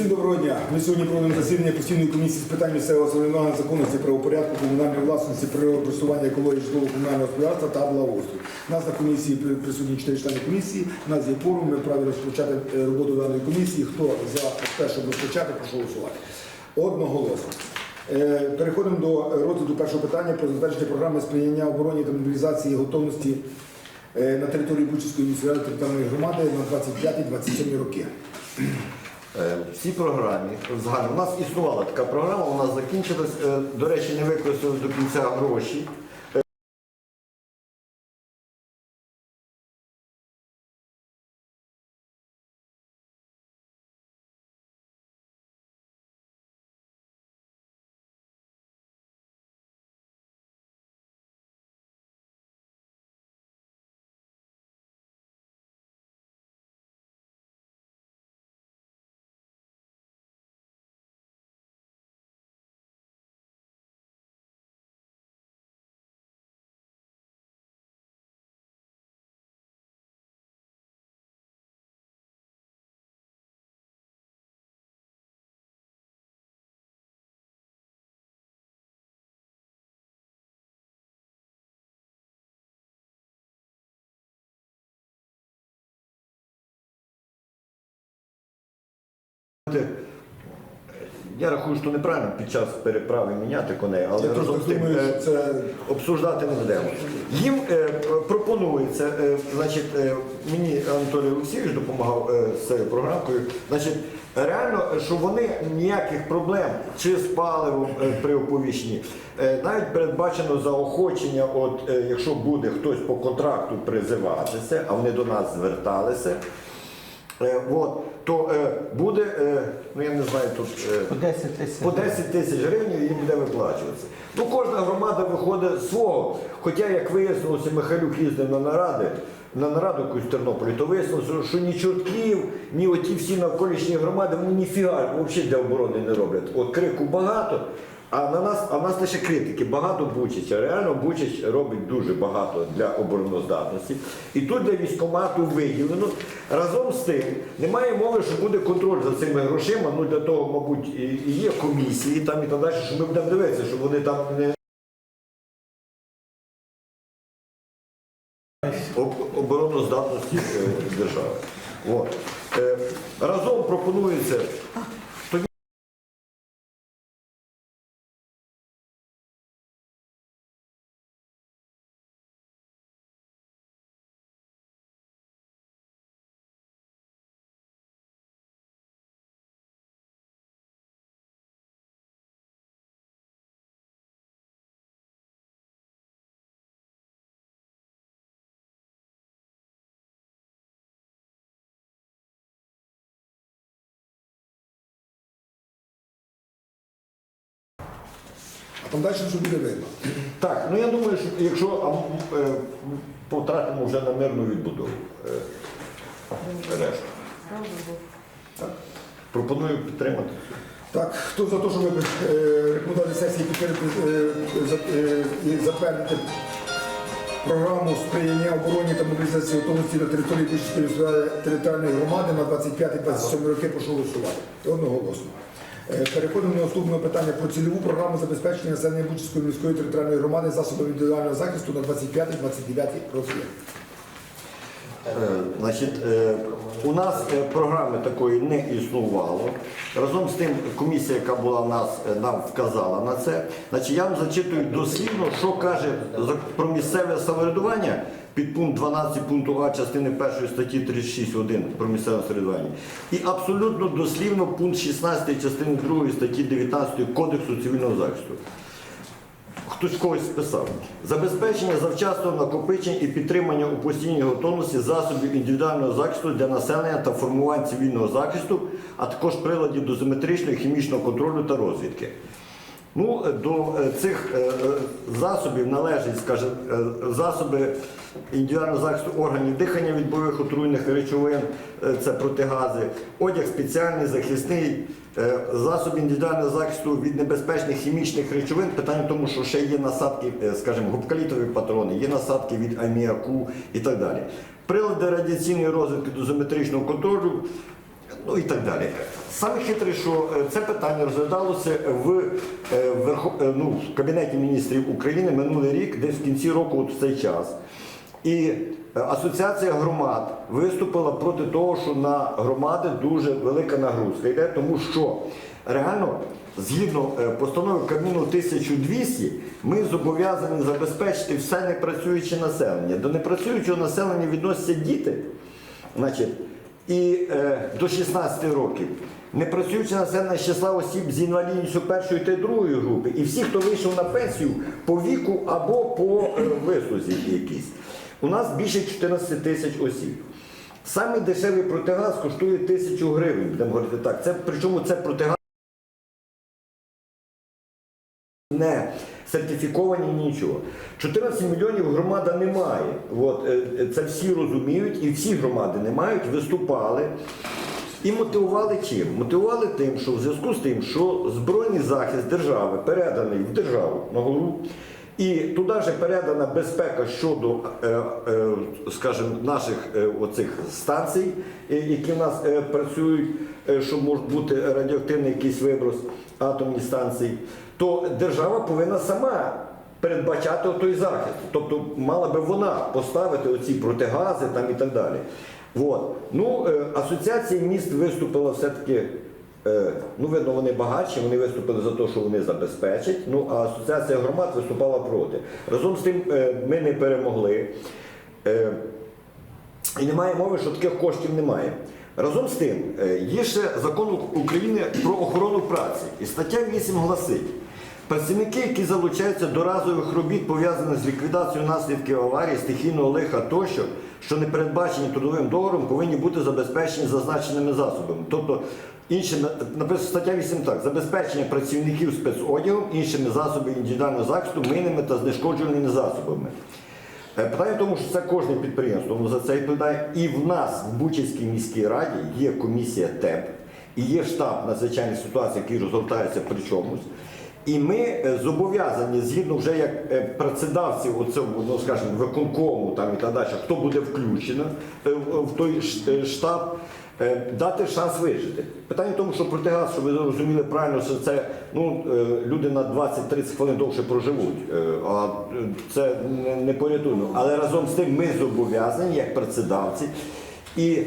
Всім доброго дня. Ми сьогодні проводимо засідання постійної комісії з питань місцевого самоврядування, законності, правопорядку, комунальної власності, природокористування, екології, житлово-комунального господарства та благоустрою. У нас на комісії присутні чотири члени комісії. У нас є форум, ми вправі розпочати е, роботу даної комісії. Хто за те, щоб розпочати, прошу голосувати. Одноголосно. Е, Переходимо до розгляду першого питання про затвердження програми сприяння обороні та мобілізації готовності е, на території Бучівської міської територіальної громади на 25-27 роки. Е, В цій програмі загально у нас існувала така програма, нас закінчилась. Е, До речі, не використали до кінця гроші. Я рахую, що неправильно під час переправи міняти коней, але Я разом з тим думаю, е, що це обсуждати не будемо. Їм е, пропонується, е, значить, е, мені Анатолій Олексійович допомагав е, з цією програмкою. Значить, реально, що вони ніяких проблем чи з паливом е, при оповіщенні, е, навіть передбачено заохочення, от е, якщо буде хтось по контракту призиватися, а вони до нас зверталися. Е, от, то е, буде, е, ну я не знаю, тут е, По 10 тисяч. по 10 тисяч гривень їм буде виплачуватися. Ну, кожна громада виходить свого. Хоча, як вияснилося, Михайлюк їздив на наради, на нараду якусь в Тернополі, то вияснилося, що ні Чортків, ні оті всі навколишні громади, вони ніфіга взагалі для оборони не роблять. От крику багато, а на нас, а в нас лише критики, багато Бучича. Реально Бучич робить дуже багато для обороноздатності. І тут для військкомату виділено. Разом з тим немає мови, що буде контроль за цими грошима. Ну для того, мабуть, і і є комісії там і так далі, що ми будемо дивитися, щоб вони там не. обороноздатності е, держави. От. Е, Разом пропонується там далі вже буде видно. Так, ну я думаю, що якщо а, е, потратимо вже на мирну відбудову е, решту. Так. Пропоную підтримати. Так, хто за те, щоб е, рекомендувати сесії підтримати е, за- е, і затвердити програму сприяння обороні та мобілізації готовності на території Бучівської територіальної громади на 25-27 роки, прошу голосувати. Одноголосно. Е, Переходимо до наступного питання про цільову програму забезпечення населення Бучівської міської територіальної громади засобами індивідуального захисту на 25-29 роки. Е, Значить, е, у нас програми такої не існувало. Разом з тим, комісія, яка була нас, нам вказала на це. Значить, я вам зачитую дослівно, що каже про місцеве самоврядування під пункт 12 пункту А частини 1 статті 36.1 про місцеве самоврядування. І абсолютно дослівно пункт 16 частини 2 статті 19 Кодексу цивільного захисту. Хтось когось списав. Забезпечення завчасного накопичення і підтримання у постійній готовності засобів індивідуального захисту для населення та формувань цивільного захисту, а також приладів дозиметричного і хімічного контролю та розвідки. Ну, е, до е, цих е, засобів належать, скажімо, засоби індивідуального захисту органів дихання від бойових отруйних речовин, е, це протигази, одяг спеціальний, захисний, е, засоби індивідуального захисту від небезпечних хімічних речовин. Питання в тому, що ще є насадки, е, скажімо, губкалітові патрони, є насадки від аміаку і так далі. Прилади радіаційної розвідки дозиметричного контролю ну і так далі. Саме хитре, що це питання розглядалося в, ну, в Кабінеті міністрів України минулий рік, десь в кінці року от в цей час. І е, асоціація громад виступила проти того, що на громади дуже велика нагрузка йде, тому що реально, згідно е, постанови Кабміну 1200, ми зобов'язані забезпечити все непрацююче населення. До непрацюючого населення відносяться діти, значить, і е, до 16 років. Непрацююче населення з числа осіб з інвалідністю першої та другої групи, і всі, хто вийшов на пенсію по віку або по е, вислузі якійсь. У нас більше 14 тисяч осіб. Самий дешевий протигаз коштує тисячу гривень, будемо говорити так. Це, причому це протигаз не сертифіковані нічого. 14 мільйонів громада не має. От, е, е, це всі розуміють, і всі громади не мають, виступали. І мотивували чим? Мотивували тим, що в зв'язку з тим, що збройний захист держави переданий в державу на голову, і туди же передана безпека щодо, е, е, скажімо, наших е, оцих станцій, які в нас працюють, що може бути радіоактивний якийсь виброс атомні станції, то держава повинна сама передбачати той захист. Тобто мала би вона поставити оці протигази там і так далі. От. Ну, асоціація міст виступила все-таки. Е, Ну, видно, вони багатші, вони виступили за те, що вони забезпечать. Ну, а асоціація громад виступала проти. Разом з тим е, ми не перемогли. Е, І немає мови, що таких коштів немає. Разом з тим, є ще закон України про охорону праці. І стаття 8 гласить, працівники, які залучаються до разових робіт, пов'язаних з ліквідацією наслідків аварії, стихійного лиха тощо, що не передбачені трудовим договором, повинні бути забезпечені зазначеними засобами. Тобто, іншими, написано стаття 8 так, забезпечення працівників спецодягом, іншими засобами індивідуального захисту, минними та знешкоджувальними засобами. Е, Питання в тому, що це кожне підприємство воно за це відповідає. І в нас в Бучівській міській раді є комісія ТЕП, і є штаб надзвичайних ситуацій, який розгортається при чомусь. І ми е, зобов'язані, згідно вже як е, працедавців у цьому, ну скажімо, виконкому там і так далі, хто буде включено в той штаб, дати шанс вижити. Питання в тому, що протигаз, щоб ви зрозуміли правильно, що це ну, е, люди на 20-30 хвилин довше проживуть, е, а е, це не- порятунок. Але разом з тим ми зобов'язані, як працедавці, і е,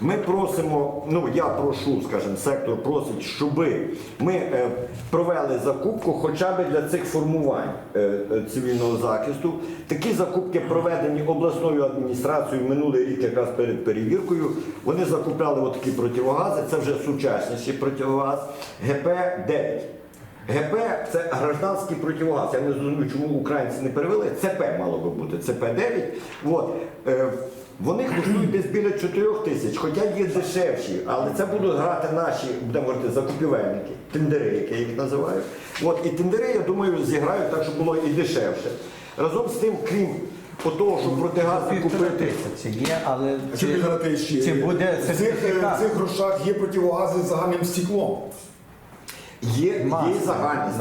ми просимо, ну я прошу, скажімо, сектор просить, щоб ми е, провели закупку хоча б для цих формувань е, е, цивільного захисту. Такі закупки проведені обласною адміністрацією минулий рік, якраз перед перевіркою. Вони закупляли отакі противогази, це вже сучасніший противогаз ГП-9. ГП це гражданський противогаз. Я не зрозумів, чому українці не перевели. ЦП мало би бути, ЦП-9. Е, вони коштують десь біля 4 тисяч, хоча є дешевші, але це будуть грати наші, будемо говорити, закупівельники, тендери, як я їх називаю. От, і тендери, я думаю, зіграють так, щоб було і дешевше. Разом з тим, крім того, щоб протигази купити. тисячі є, але Чи ще? чи буде в цих, сертифікат? в цих грошах є противогази з загальним стеклом. Є, є Маска загальні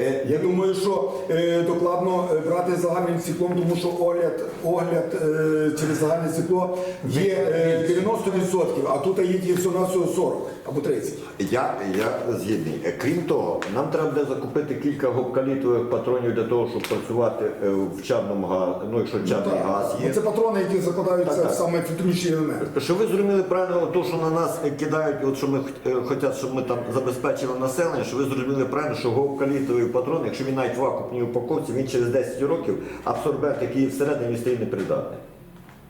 Е, Я думаю, що е, докладно е, брати загальним стеклом, тому що огляд, огляд е, через загальне стекло є е, 90%, а тут є всього на всього 40 або 30. Я, я згідний. Е, Крім того, нам треба буде закупити кілька гопкалітових патронів для того, щоб працювати е, в чадному газі, ну якщо чадний Так. газ Ну, є. Це патрони, які закладаються Так, так. в саме фільтруючий елемент. Щоб ви зрозуміли правильно, то, що на нас кидають, от що ми хочуть, щоб ми там забезпечили населення, щоб ви зрозуміли правильно, що гопкалітовий патрон, якщо він навіть в вакуумній упаковці, він через 10 років абсорбент, який всередині, стає непридатний.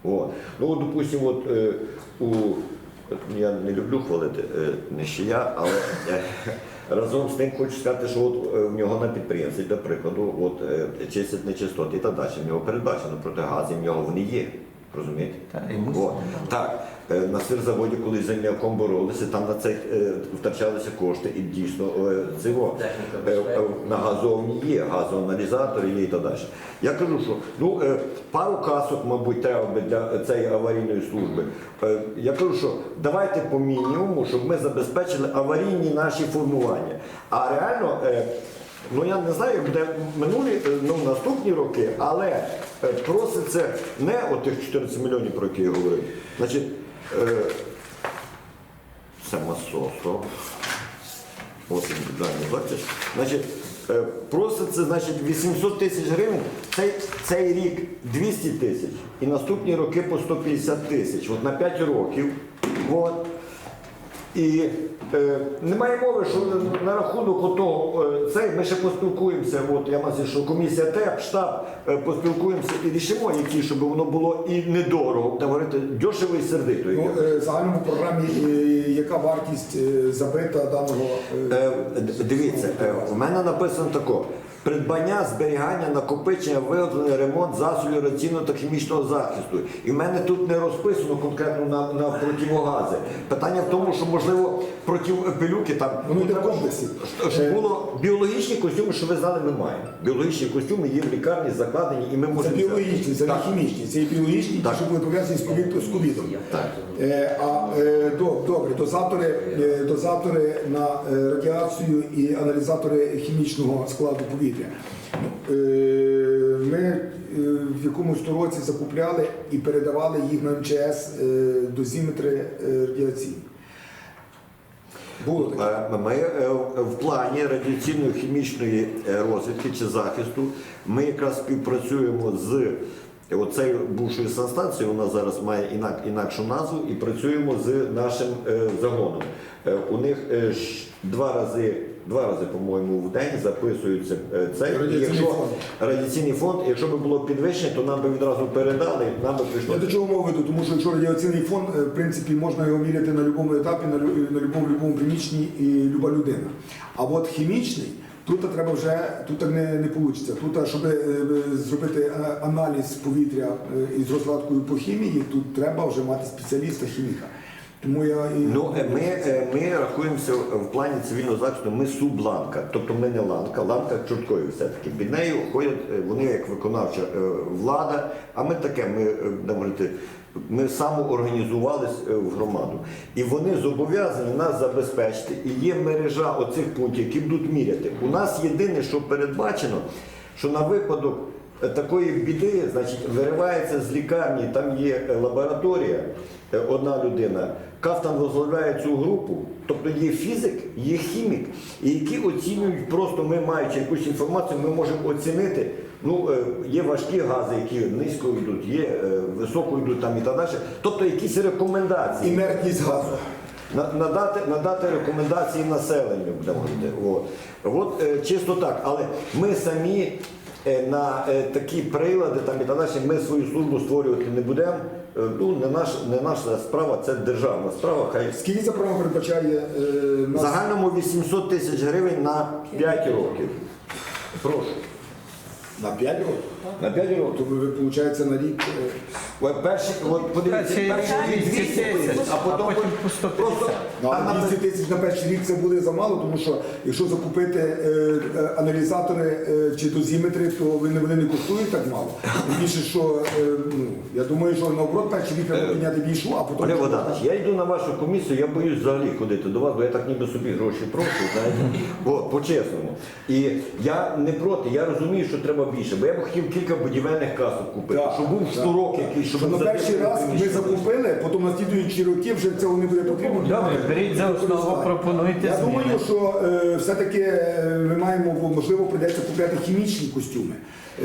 Ну, от, от, е, у, от я не люблю хвалити е, нещия, але е, разом з тим хочу сказати, що от, е, в нього на підприємстві, для прикладу, от, е, чистять нечистоти і так далі. В нього передбачено протигази, в нього вони є. Розумієте? Та, і мусимо, От. Так, на сирзаводі, коли з земляком боролися, там на це е, втрачалися кошти і дійсно е, цього, е, е, на газовні є, газоаналізатори є і так далі. Я кажу, що ну, е, пару касок, мабуть, треба би для цієї аварійної служби. Е, Я кажу, що давайте по мінімуму, щоб ми забезпечили аварійні наші формування. А реально. е, Ну я не знаю, буде минулі, е, ну наступні роки, але е, проситься не от тих 14 мільйонів, про які я говорив. Значить, е, це Масосо. Ось бачиш. Значить, е, проситься значить, 800 тисяч гривень, цей, цей рік 200 тисяч і наступні роки по 150 тисяч. От на 5 років. От. І е, немає мови, що на рахунок отого, е, цей ми ще поспілкуємося. От я маю, що комісія ТЕП, штаб е, поспілкуємося і рішимо, які, щоб воно було і недорого, так говорити, дешево і сердито. Ну, е, загальному програмі, е, яка вартість е, забита даного е, Е, Дивіться, е, в мене написано тако. Придбання, зберігання, накопичення, виготовлення, ремонт засобів радіаційного та хімічного захисту. І в мене тут не розписано конкретно на, на противогази. Питання в тому, що можливо проти пилюки там Воно йде в комплексі. щоб- щоб було біологічні костюми, що ви знали, ми маємо. Біологічні костюми є в лікарні закладені, і ми це можемо біологічні, це не Так. хімічні, це і біологічні, ті, Так. що були пов'язані з ковід- з ковідом. Так. Е, А е, до- добре, дозатори, е, дозатори на е, радіацію і аналізатори хімічного складу повітря. Е, Ми е, в якомусь то році закупляли і передавали їх на МЧС е, дозіметри е, радіаційні. Було таке. Е, Ми е, в плані радіаційної хімічної е, розвідки чи захисту ми якраз співпрацюємо з оцею бувшою санстанцією, вона зараз має інак, інакшу назву, і працюємо з нашим загоном. У них два рази. Два рази, по-моєму, в день записується е, цей. І Радіаційний якщо, фонд. радіаційний фонд. Якщо би було підвищення, то нам би відразу передали, нам би прийшло. Я до чого мова веду, тому що якщо радіаційний фон, е, в принципі, можна його міряти на будь-якому етапі, на лю- на будь-якому любому приміщенні і люба людина. А от хімічний, тут треба вже тут так не, не вийде. Тут, щоб е, зробити е, аналіз повітря е, із розкладкою по хімії, тут треба вже мати спеціаліста хіміка. Тому я і Ну, е, ми, е, ми рахуємося в плані цивільного захисту, ми субланка, тобто ми не ланка, ланка чорткою все-таки. Під нею ходять е, вони як виконавча влада, а ми таке, ми, говорити, ми самоорганізувались в громаду. І вони зобов'язані нас забезпечити. І є мережа оцих пунктів, які будуть міряти. У нас єдине, що передбачено, що на випадок такої біди, значить, виривається з лікарні, там є е, лабораторія, е, одна людина. Кафтан возглавляє цю групу, тобто є фізик, є хімік, і які оцінюють просто ми маючи якусь інформацію, ми можемо оцінити. Ну, е, є важкі гази, які низько йдуть, є високо йдуть там і так далі. Тобто якісь рекомендації. інертність газу. Надати, надати рекомендації населенню. От. От чисто так, але ми самі на е, такі прилади там і та наші ми свою службу створювати не будемо. Е, Ну, не, наш, не наша справа, це державна справа. Хай Скільки ця програма передбачає е, нас? загальному 800 тисяч гривень на 5 років. Прошу. на 5 років? На 5 років. То ви, виходить, на рік. е, перші, от подивіться, Перші перші 200 тисяч, а потім, а потім по 150. просто Ну, а а на 200 тисяч на перший рік це буде замало, тому що якщо закупити е, е, аналізатори е, чи дозіметри, то вони, вони не коштують так мало. Тим більше, що е, ну, я думаю, що наоборот перший рік треба підняти більшу, а потім. Олег Богданович, я йду на вашу комісію, я боюсь взагалі ходити до вас, бо я так ніби собі гроші прошу, знаєте, Бо, по-чесному. І я не проти, я розумію, що треба більше, бо я б хотів кілька будівельних касок купити, Так, щоб був так, шнурок так. якийсь, щоб Що на перший раз ми приміщення. закупили, потім на слідуючі роки вже цього не буде потрібно. Добре, беріть за основу, пропонуйте Я зміни. думаю, що е, все-таки е, ми маємо, бо, можливо, прийдеться купляти хімічні костюми.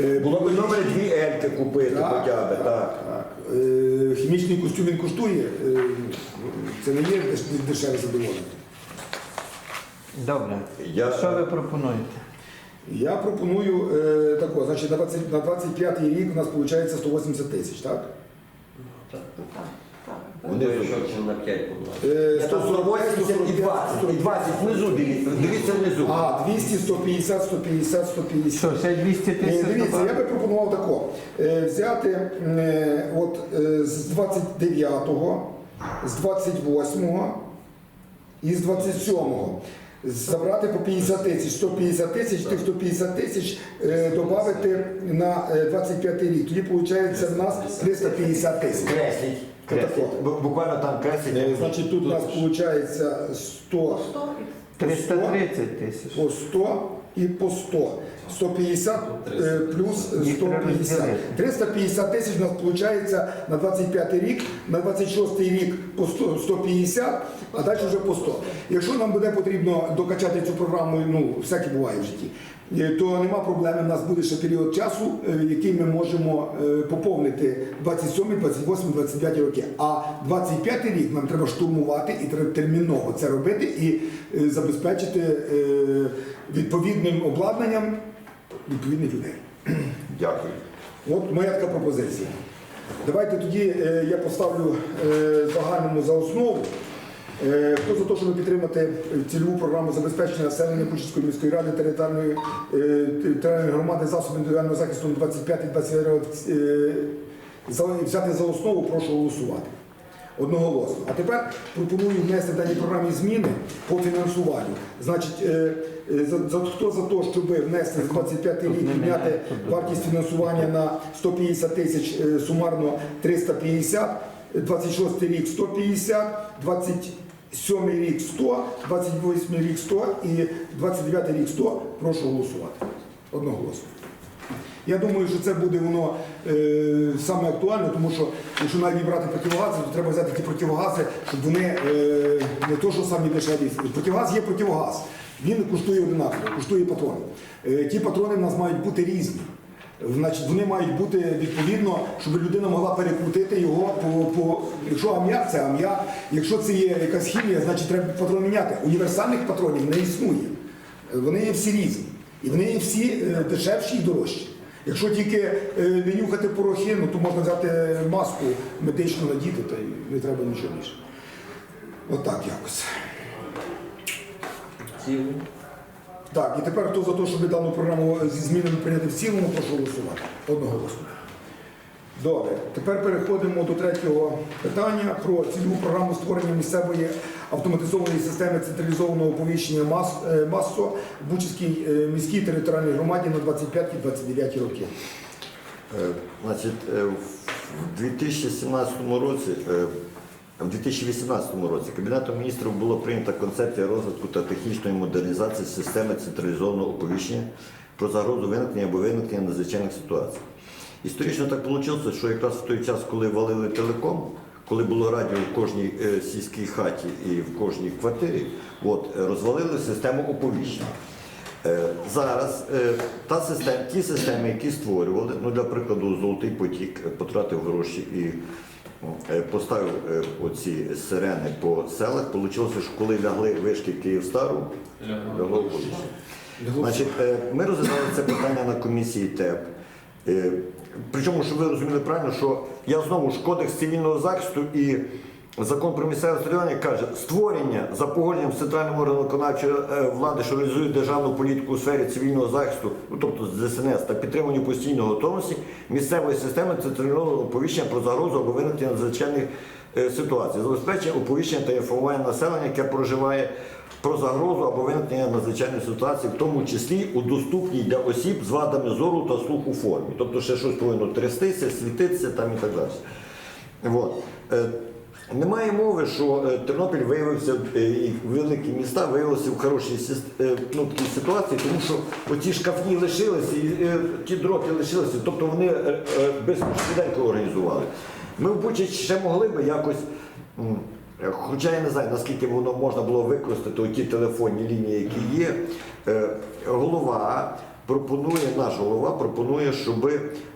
Е, Було б добре дві ельки купити Так, хоча б, так, так. так. Е, Хімічний костюм він коштує. е, Це не є деш- дешеве задоволення. Добре. Я- Що ви пропонуєте? Я пропоную е, тако, значить, на 20 на 25 рік у нас виходить 180 тисяч, так? Вони Вони що на 5 було. Е, Я там 180 і 20, і 20 внизу, дивіться, дивіться внизу. А, 200, 150, 150, 150. Що, ще 200 Е, тисяч? Дивіться, я би пропонував тако. Е, Взяти е, от, е, з 29-го, з 28-го і з 27-го. Забрати по 50 тисяч, 150 тисяч, тих 150 тисяч е, додати на е, 25 рік. Тоді виходить в нас 350 тисяч. Кресліть. Бу- Буквально там. Е, Значить, тут у нас виходить 100 330 тисяч. по 100 і по 100. 150 е, плюс Їх треба 150. розділити. 350 тисяч у нас виходить на 25 рік, на 26 рік по 100, 150, а далі вже по 100. Якщо нам буде потрібно докачати цю програму, ну, всяке буває в житті, то нема проблеми, у нас буде ще період часу, е, який ми можемо е, поповнити 27, 28, 29 роки. А 25 рік нам треба штурмувати і треба терміново це робити і е, забезпечити е, відповідним обладнанням відповідних людей. Дякую. От моя така пропозиція. Давайте тоді е, я поставлю е, загальному за основу. Хто за те, щоб підтримати цільову програму забезпечення населення Бучівської міської ради територіальної, е, територіальної громади засобів індивідуального захисту 25-20 років е, взяти за основу, прошу голосувати. Одноголосно. А тепер пропоную внести в даній програмі зміни по фінансуванню. Значить, е, за, за- хто за те, щоб внести з 25 рік підняти вартість фінансування на 150 тисяч, сумарно 350, 26 рік 150, 27 рік 100, 28 рік 100 і 29 рік 100, прошу голосувати. Одноголосно. Я думаю, що це буде воно е, саме актуально, тому що якщо навіть брати противогази, то треба взяти ті противогази, щоб вони е, не то, що самі дешеві. Противогаз є противогаз. Він коштує одинаково, коштує патрони. Е, ті патрони в нас мають бути різні. Значить, вони мають бути відповідно, щоб людина могла перекрутити його по, по якщо ам'як, це ам'як, якщо це є якась хімія, значить треба патрон міняти. Універсальних патронів не існує. Е, Вони є всі різні. І вони є всі е, дешевші і дорожчі. Якщо тільки е, не нюхати порохи, ну, то можна взяти маску медичну надіти, та й не треба нічого більше. Отак якось. Так, і тепер хто за те, щоб дану програму зі змінами прийняти в цілому, прошу голосувати. Одноголосно. Добре, тепер переходимо до третього питання про цільову програму створення місцевої автоматизованої системи централізованого оповіщення МАС, е, МАСО в Бучівській е, міській територіальній громаді на 25-29 роки. Е, Значить, в 2017 році, в 2018 році Кабінетом міністрів було прийнята концепція розвитку та технічної модернізації системи централізованого оповіщення про загрозу виникнення або виникнення надзвичайних ситуацій. Історично так вийшло, що якраз в той час, коли валили телеком, коли було радіо в кожній е, сільській хаті і в кожній квартирі, от, розвалили систему оповіщення. Е, Зараз е, та система, ті системи, які створювали, ну для прикладу, золотий потік потратив гроші і поставив е, оці сирени по селах. Получилося, що коли лягли вишки Київстару, лягло поліція. Значить, е, ми розглядали це питання на комісії ТЕП. Е, Причому, щоб ви розуміли правильно, що я знову ж кодекс цивільного захисту і закон про місцеве самоврядування каже, створення за погодженням з центральним органом виконавчої е, влади, що реалізує державну політику у сфері цивільного захисту, ну тобто з ДСНС та підтримання постійної готовності місцевої системи центрального оповіщення про загрозу або виникнення надзвичайних е, ситуацій, забезпечення оповіщення та інформування населення, яке проживає про загрозу або виникнення надзвичайної ситуації, в тому числі у доступній для осіб з вадами зору та слуху формі. Тобто ще щось повинно трястися, світитися там і так далі. От. Немає мови, що е, Тернопіль виявився е, і великі міста виявилися в хорошій е, ну, такій ситуації, тому що оті шкафні лишилися, і ті дроти лишилися, тобто вони без швиденько організували. Ми в Бучі ще могли би якось. Хоча я не знаю, наскільки воно можна було використати ті телефонні лінії, які є. Голова пропонує, наш голова пропонує, щоб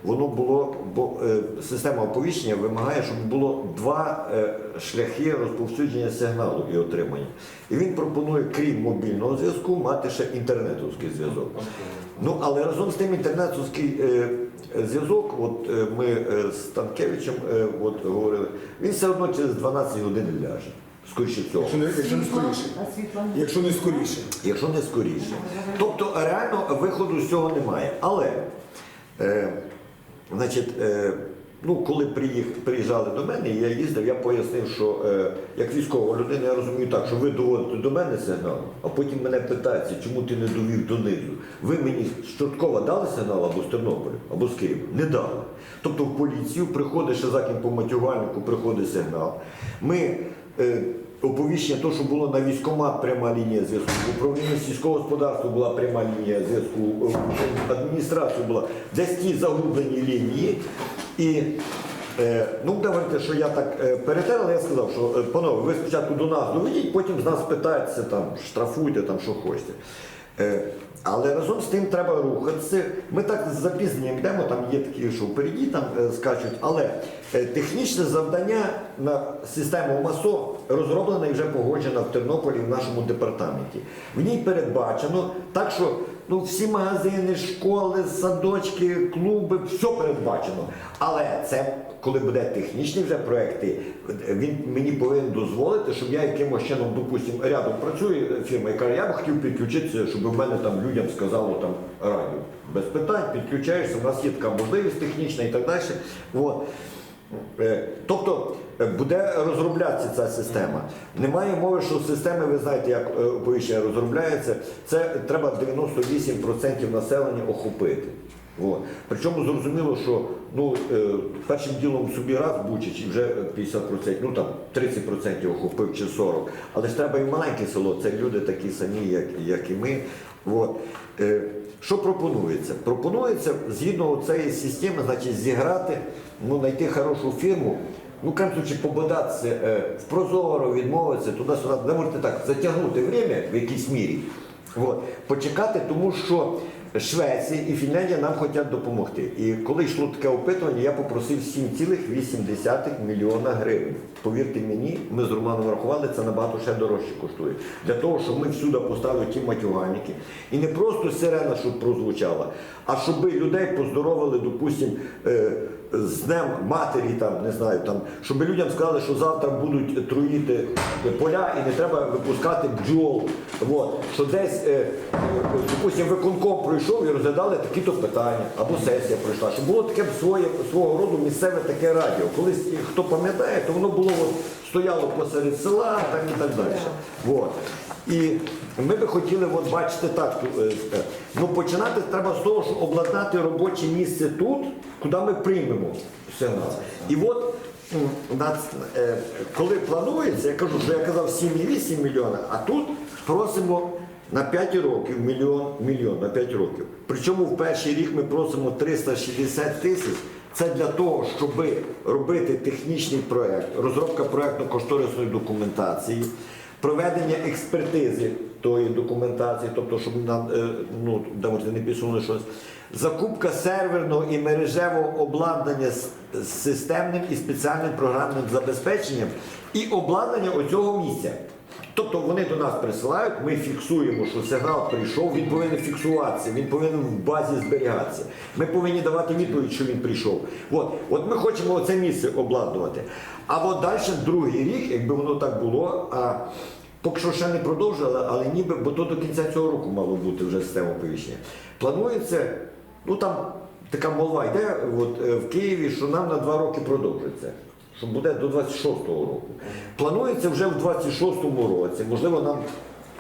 воно було, бо е, система оповіщення вимагає, щоб було два е, шляхи розповсюдження сигналу і отримання. І він пропонує, крім мобільного зв'язку, мати ще інтернетовський зв'язок. Ну, але разом з тим інтернетовський е, зв'язок, от ми з Танкевичем от, говорили, він все одно через 12 годин ляже. Скоріше всього. Якщо не, якщо не скоріше. Якщо не скоріше. Якщо не скоріше. Тобто реально виходу з цього немає. Але, е, значить, е, Ну, коли приїх, приїжджали до мене, я їздив, я пояснив, що е, як військова людина, я розумію так, що ви доводите до мене сигнал, а потім мене питаються, чому ти не довів донизу. Ви мені з Чорткова дали сигнал або з Тернополя, або з Києва? Не дали. Тобто в поліцію приходить Шазакін по матювальнику, приходить сигнал. Ми е, оповіщення, то, що було на військомат пряма лінія зв'язку, в управлінні сільського господарства була пряма лінія зв'язку, в адміністрацію була десь ті загублені лінії. І е, ну, давайте, що я так е, перетер, але я сказав, що е, панове, ви спочатку до нас доведіть, потім з нас питайтеся, там, штрафуйте, там, що хочете. Е, але разом з тим треба рухатися. Ми так запізненням йдемо, там є такі, що впереді там е, скачуть, але е, технічне завдання на систему МАСО розроблена і вже погоджена в Тернополі в нашому департаменті. В ній передбачено так, що ну, всі магазини, школи, садочки, клуби, все передбачено. Але це коли буде технічний вже проекти, він мені повинен дозволити, щоб я якимось чином, допустимо, рядом працює фірма і каже, я б хотів підключитися, щоб в мене там людям сказало там радіо. Без питань підключаєшся, у нас є така можливість технічна і так далі. От. Е, Тобто е, буде розроблятися ця система. Немає мови, що системи, ви знаєте, як е, оповіщення розробляється, це треба 98% населення охопити. От. Причому зрозуміло, що ну, е, першим ділом собі раз Бучич вже 50%, ну там 30% охопив чи 40%. Але ж треба і маленьке село, це люди такі самі, як, як і ми. От. Е, що пропонується? Пропонується згідно цієї системи, значить, зіграти, ну, знайти хорошу фірму, ну, кажучи, пободатися е, в прозоро, відмовитися, туди-сюди, ви можете так затягнути время в якійсь мірі. От. Почекати, тому що Швеція і Фінляндія нам хочуть допомогти. І коли йшло таке опитування, я попросив 7,8 мільйона гривень. Повірте мені, ми з Романом рахували, це набагато ще дорожче коштує. Для того, щоб ми всюди поставили ті матюгальники. І не просто сирена, щоб прозвучала, а щоб людей поздоровили, допустимо, е, з Днем матері, там, не знаю, там, щоб людям сказали, що завтра будуть труїти поля і не треба випускати бджол. От. Що десь, е, виконком пройшов і розглядали такі-то питання, або сесія пройшла, щоб було таке своє, свого роду місцеве таке радіо. Колись, хто пам'ятає, то воно було от, стояло посеред села там, і так далі. От. І ми би хотіли от, бачити так. е, е, Ну, починати треба з того, що обладнати робоче місце тут, куди ми приймемо сигнал. І от е, коли планується, я кажу, що я казав 7,8 мільйона, а тут просимо на 5 років мільйон, мільйон на 5 років. Причому в перший рік ми просимо 360 тисяч. Це для того, щоб робити технічний проєкт, розробка проєктно-кошторисної документації, проведення експертизи тої документації, тобто, щоб нам е, ну, не підсунули щось, закупка серверного і мережевого обладнання з системним і спеціальним програмним забезпеченням і обладнання оцього місця. Тобто вони до нас присилають, ми фіксуємо, що сигнал прийшов, він повинен фіксуватися, він повинен в базі зберігатися. Ми повинні давати відповідь, що він прийшов. От, от ми хочемо це місце обладнувати. А от далі другий рік, якби воно так було, а поки що ще не продовжили, але ніби, бо то до кінця цього року мало бути вже система оповіщення. Планується, ну там така молва йде от, е, в Києві, що нам на два роки продовжиться що буде до 26-го року. Планується вже в 26-му році, можливо, нам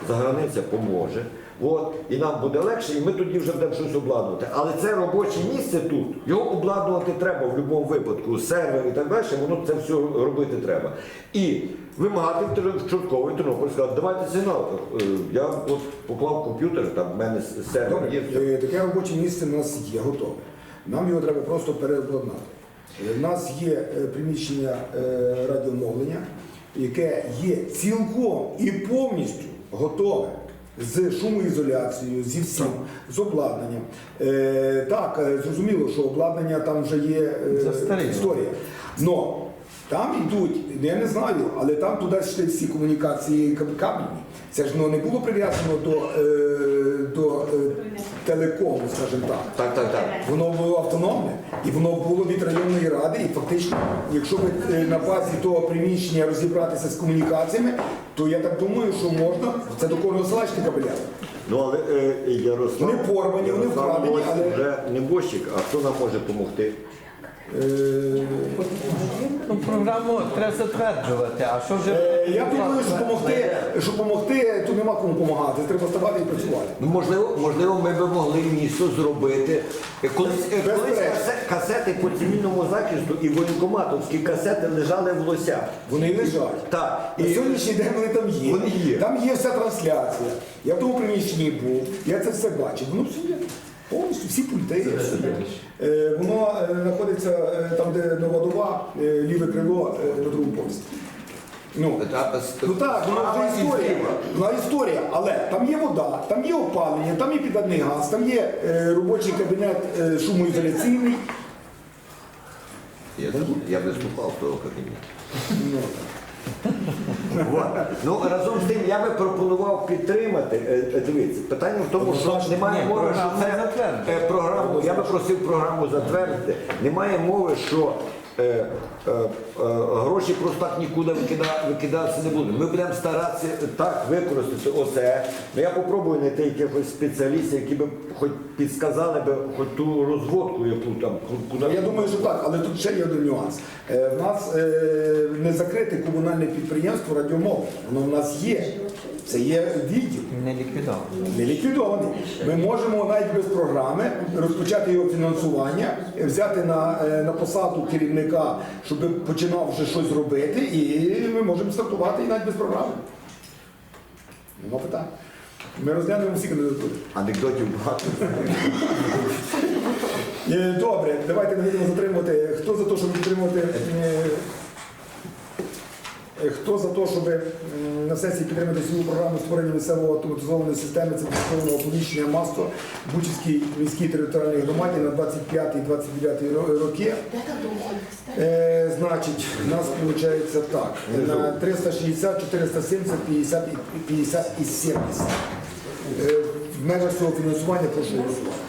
заграниця поможе. От, і нам буде легше, і ми тоді вже будемо щось обладнувати. Але це робоче місце тут, його обладнувати треба в будь-якому випадку, сервер і так далі, воно це все робити треба. І вимагати в в Чортковий Тернопіль сказати, давайте сигнал. Е, Я от поклав комп'ютер, там в мене сервер є. е, таке робоче місце у нас є готове. Нам його треба просто переобладнати. Е, У нас є е, приміщення е, радіомовлення, яке є цілком і повністю готове з шумоізоляцією, зі всім, з обладнанням. Е, Так, е, зрозуміло, що обладнання там вже є е, історія. Но там йдуть, я не знаю, але там туди йшли всі комунікації кабельні. Це ж ну, не було прив'язано до, е, до е, телекому, скажімо так. Так, так, так. Воно було автономне і воно було від районної ради. І фактично, якщо би е, на базі того приміщення розібратися з комунікаціями, то я так думаю, що можна це до кожного села йшли кабеля. Ну але е, Ярослав, Вони порвані, вони Ярослав вкрадені, Лось але- вже не бощик, а хто нам може допомогти? Е, Ну, програму треба затверджувати, а що вже... е, Я думаю, що допомогти, щоб допомогти, то нема кому допомагати. Треба ставати і працювати. Ну, можливо, можливо, ми б могли місто зробити. Е, Колись, е, колись касе- касети по цивільному захисту і воєнкоматовські касети лежали в лосях. Вони лежать. Так. На сьогоднішній день вони там є. Вони є. Там є вся трансляція. Я в тому приміщенні був, я це все бачив. Воно все є. Повністю всі пульти. Е, Воно е, знаходиться е, там, де Новодова, е, ліве крило е, на другому поверсі. Ну, ну так, вона вже історія. Вона історія, але там є вода, там є опалення, там є підводний газ, там є е, робочий кабінет е, шумоізоляційний. Я, я виступав в того кабінету. Ну, Вот. Ну разом з тим я би пропонував підтримати. Е, е, Дивіться, питання в тому, що немає Ні, мови, програму що це затвердити. е, програму. Я би просив програму затвердити. Немає мови, що гроші просто так нікуди викида- викидатися не будуть. Ми будемо старатися так використати оце. Ну я попробую знайти якихось спеціалістів, які б хоч підсказали б хоч ту розводку, яку там куди. Я думаю, що так, але тут ще є один нюанс. Е, В нас е, не закрите комунальне підприємство радіомови. Воно в нас є. Це є відділ. Не ліквідовано. Не ліквідований. Ми можемо навіть без програми розпочати його фінансування, взяти на, е, на посаду керівника, щоб починав вже щось робити, і ми можемо стартувати і навіть без програми. Нема питань. Ми розглянемо всі кандидатури. Анекдотів багато. Е, Добре, давайте не будемо затримувати. Хто за те, щоб підтримувати? Е, Хто за те, щоб на сесії підтримати свою програму створення місцевого автоматизованої системи централізованого оповіщення масло в Бучівській міській територіальній громаді на 25-29 роки? Е, значить, у нас виходить так. На 360, 470, 50 і 50 і 70. Е, в межах цього фінансування прошу голосувати.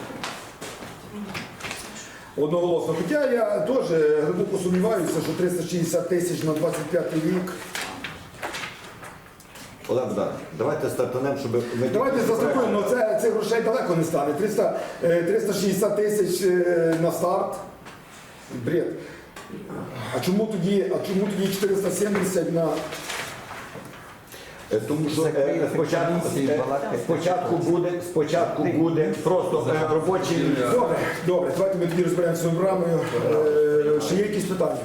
Одноголосно. Хоча я теж е, глибоко сумніваюся, що 360 тисяч на 25 рік. Олег Богданович, давайте стартанемо, щоб ми Давайте застрахуємо, але це, це грошей далеко не стане. 300, е, 360 тисяч е, на старт. Бред. А чому тоді, а чому тоді 470 на. Тому що е, спочатку, е, спочатку буде, спочатку буде просто е, робочий. Добре, добре, давайте ми тоді розберемося з програмою. Е, Ще є якісь питання?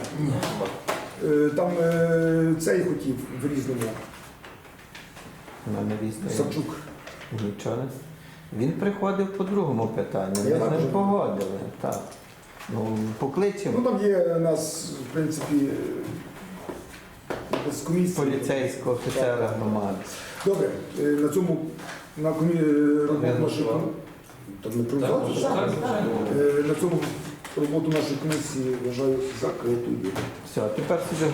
Е, Там е, цей хотів в різному. Вона не. Савчук. Нічого не. Він приходив по другому питанню. Ми з ним погодили. Так. Ну, Ну покличемо там є у нас, в принципі, е, з комісії. поліцейського офіцера громади. Добре, е, на цьому на комі... роботу нашої не приватно. Е, На цьому роботу нашої комісії вважаю закритою. Все, тепер сюди